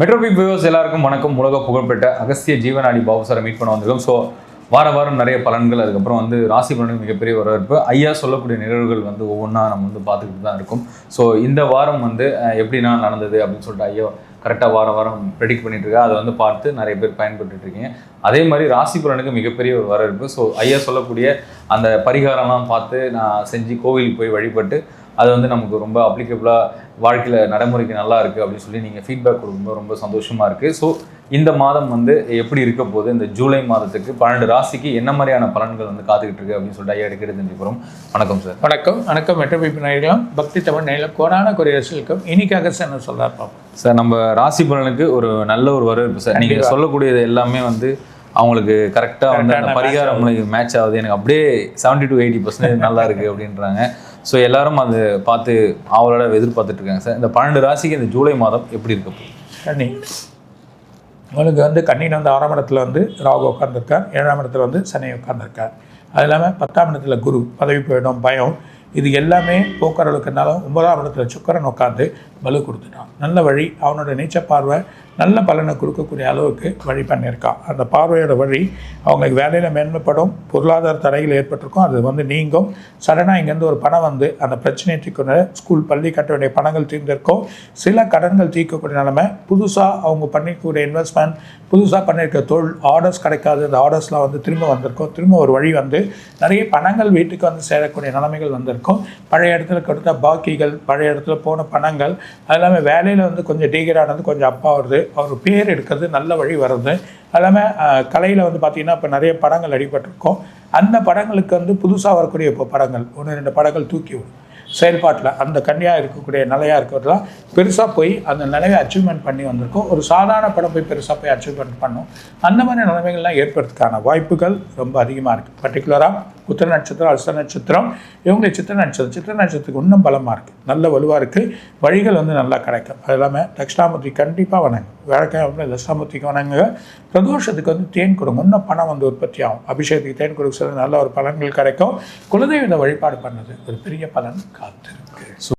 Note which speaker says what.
Speaker 1: மெட்ரோபி viewers எல்லாருக்கும் வணக்கம். உலக புகழ்பெற்ற அகஸ்திய ஜீவனாடி பாபு சாரை மீட் பண்ண வந்திருக்கோம். ஸோ வார வாரம் நிறைய பலன்கள். அதுக்கப்புறம் வந்து ராசி பலனுக்கு மிகப்பெரிய வரவேற்பு. ஐயா சொல்லக்கூடிய நிகழ்வுகள் வந்து ஒவ்வொன்றா நம்ம வந்து பார்த்துக்கிட்டு தான் இருக்கும். ஸோ இந்த வாரம் வந்து எப்படின்னா நடந்தது அப்படின்னு சொல்லிட்டு ஐயா கரெக்டாக வாரம் வாரம் ப்ரெடிக்ட் பண்ணிட்டு அதை வந்து பார்த்து நிறைய பேர் பயன்பட்டுருக்கீங்க இருக்கீங்க. அதே மாதிரி ராசி பலனுக்கு மிகப்பெரிய ஒரு வரவேற்பு. ஸோ ஐயா சொல்லக்கூடிய அந்த பரிகாரம்லாம் பார்த்து நான் செஞ்சு கோவிலுக்கு போய் வழிபட்டு அது வந்து நமக்கு ரொம்ப அப்ளிகபிளாக வாழ்க்கையில் நடைமுறைக்கு நல்லா இருக்குது அப்படின்னு சொல்லி நீங்கள் ஃபீட்பேக் கொடுக்கும்போது ரொம்ப சந்தோஷமாக இருக்குது ஸோ இந்த மாதம் வந்து எப்படி இருக்க போகுது? இந்த ஜூலை மாதத்துக்கு பன்னெண்டு ராசிக்கு என்ன மாதிரியான பலன்கள் வந்து காத்துக்கிட்டு இருக்கு அப்படின்னு சொல்லிட்டு ஐயா எடுக்கிறது தெரிஞ்சுக்கிறோம் வணக்கம் சார்
Speaker 2: வணக்கம். வணக்கம். மெட்ரோபிபி நேயர்களும் பக்தி தமிழ் நேரில் கோடான குறையரசுக்கும் இன்னைக்காக என்ன சொல்றார் பார்ப்போம்
Speaker 1: சார் நம்ம ராசி பலனுக்கு ஒரு நல்ல ஒரு வரவேற்பு சார் நீங்கள். சொல்லக்கூடியது எல்லாமே வந்து அவங்களுக்கு கரெக்டாக வந்து அந்த பரிகாரம் மேட்ச் ஆகுது. எனக்கு அப்படியே செவன்டி டு எயிட்டி பர்சன்டேஜ் நல்லா இருக்குது அப்படின்றாங்க. ஸோ எல்லாரும் அது பார்த்து அவளோட எதிர்பார்த்துட்டு இருக்காங்க சார் இந்த பன்னெண்டு ராசிக்கு இந்த ஜூலை மாதம் எப்படி இருக்க?
Speaker 2: கண்ணி உங்களுக்கு வந்து கண்ணியில் வந்து ஆறாம் இடத்துல வந்து ராகு உட்காந்துருக்கார் ஏழாம் இடத்துல வந்து சனி உட்காந்துருக்கார் அது இல்லாமல் பத்தாம் இடத்துல குரு பதவி போயிடும் பயம். இது எல்லாமே போக்குறதுக்குனாலும் ஒன்பதாம் இடத்துல சுக்கரன் உட்காந்து வலு கொடுத்துட்டான். நல்ல வழி அவனோட நீச்ச பார்வை நல்ல பலனை கொடுக்கக்கூடிய அளவுக்கு வழி பண்ணியிருக்கான். அந்த பார்வையோட வழி அவங்களுக்கு வேலையில் மேன்மைப்படும் பொருளாதார தடைகள் ஏற்பட்டிருக்கும். அது வந்து நீங்கும். சடனாக இங்கேருந்து ஒரு பணம் வந்து அந்த பிரச்சனையை தீர்க்கணும் ஸ்கூல் பள்ளி கட்ட வேண்டிய பணங்கள் தீர்ந்திருக்கும். சில கடன்கள் தீர்க்கக்கூடிய நிலைமை புதுசாக அவங்க பண்ணிக்கூடிய இன்வெஸ்ட்மெண்ட் புதுசாக பண்ணியிருக்க தொழில் ஆர்டர்ஸ் கிடைக்காது. அந்த ஆர்டர்ஸ்லாம் வந்து திரும்ப வந்திருக்கும். திரும்ப ஒரு வழி வந்து நிறைய பணங்கள் வீட்டுக்கு வந்து சேரக்கூடிய நிலைமைகள் வந்திருக்கும். பழைய இடத்துல கொடுத்த பாக்கிகள் பழைய இடத்துல போன பணங்கள் அது இல்லாமல் வேலையில் வந்து கொஞ்சம் டீகரானது கொஞ்சம் அப்பா வருது அவர் பேர் எடுக்கிறது நல்ல வழி வருது அது இல்லாமல் கலையில் வந்து பார்த்திங்கன்னா இப்போ நிறைய படங்கள் அடிபட்டிருக்கோம். அந்த படங்களுக்கு வந்து புதுசாக வரக்கூடிய இப்போ படங்கள் ஒன்று ரெண்டு படங்கள் தூக்கி விடும். செயல்பாட்டில் அந்த கன்னியாக இருக்கக்கூடிய நிலையாக இருக்கிறதுலாம் பெருசாக போய் அந்த நிலையை அச்சீவ்மெண்ட் பண்ணி வந்திருக்கும். ஒரு சாதாரண படம் போய் பெருசாக போய் அச்சீவ்மெண்ட் பண்ணும். அந்த மாதிரி நிலைமைகள்லாம் ஏற்படுறதுக்கான வாய்ப்புகள் ரொம்ப அதிகமாக இருக்குது பர்டிகுலராக உத்திர நட்சத்திரம் அஸ்த நட்சத்திரம் இவங்களுடைய சித்திர நட்சத்திரம். சித்திர நட்சத்திரத்துக்கு இன்னும் பலமாக இருக்குது நல்ல வலுவாக இருக்குது வழிகள் வந்து நல்லா கிடைக்கும். அது இல்லாமல் தட்சிணாமூர்த்தி கண்டிப்பாக வணங்கும். விளக்கம் தட்சிணாமூர்த்திக்கு வணங்குங்க. பிரதோஷத்துக்கு வந்து தேன் கொடுங்க. இன்னும் பணம் வந்து உற்பத்தி ஆகும். அபிஷேகத்துக்கு தேன் கொடுக்க சொல்ல நல்ல ஒரு பலன்கள் கிடைக்கும். குலதெய்வத்தை வழிபாடு பண்ணது ஒரு பெரிய பலன் காத்திருக்கு.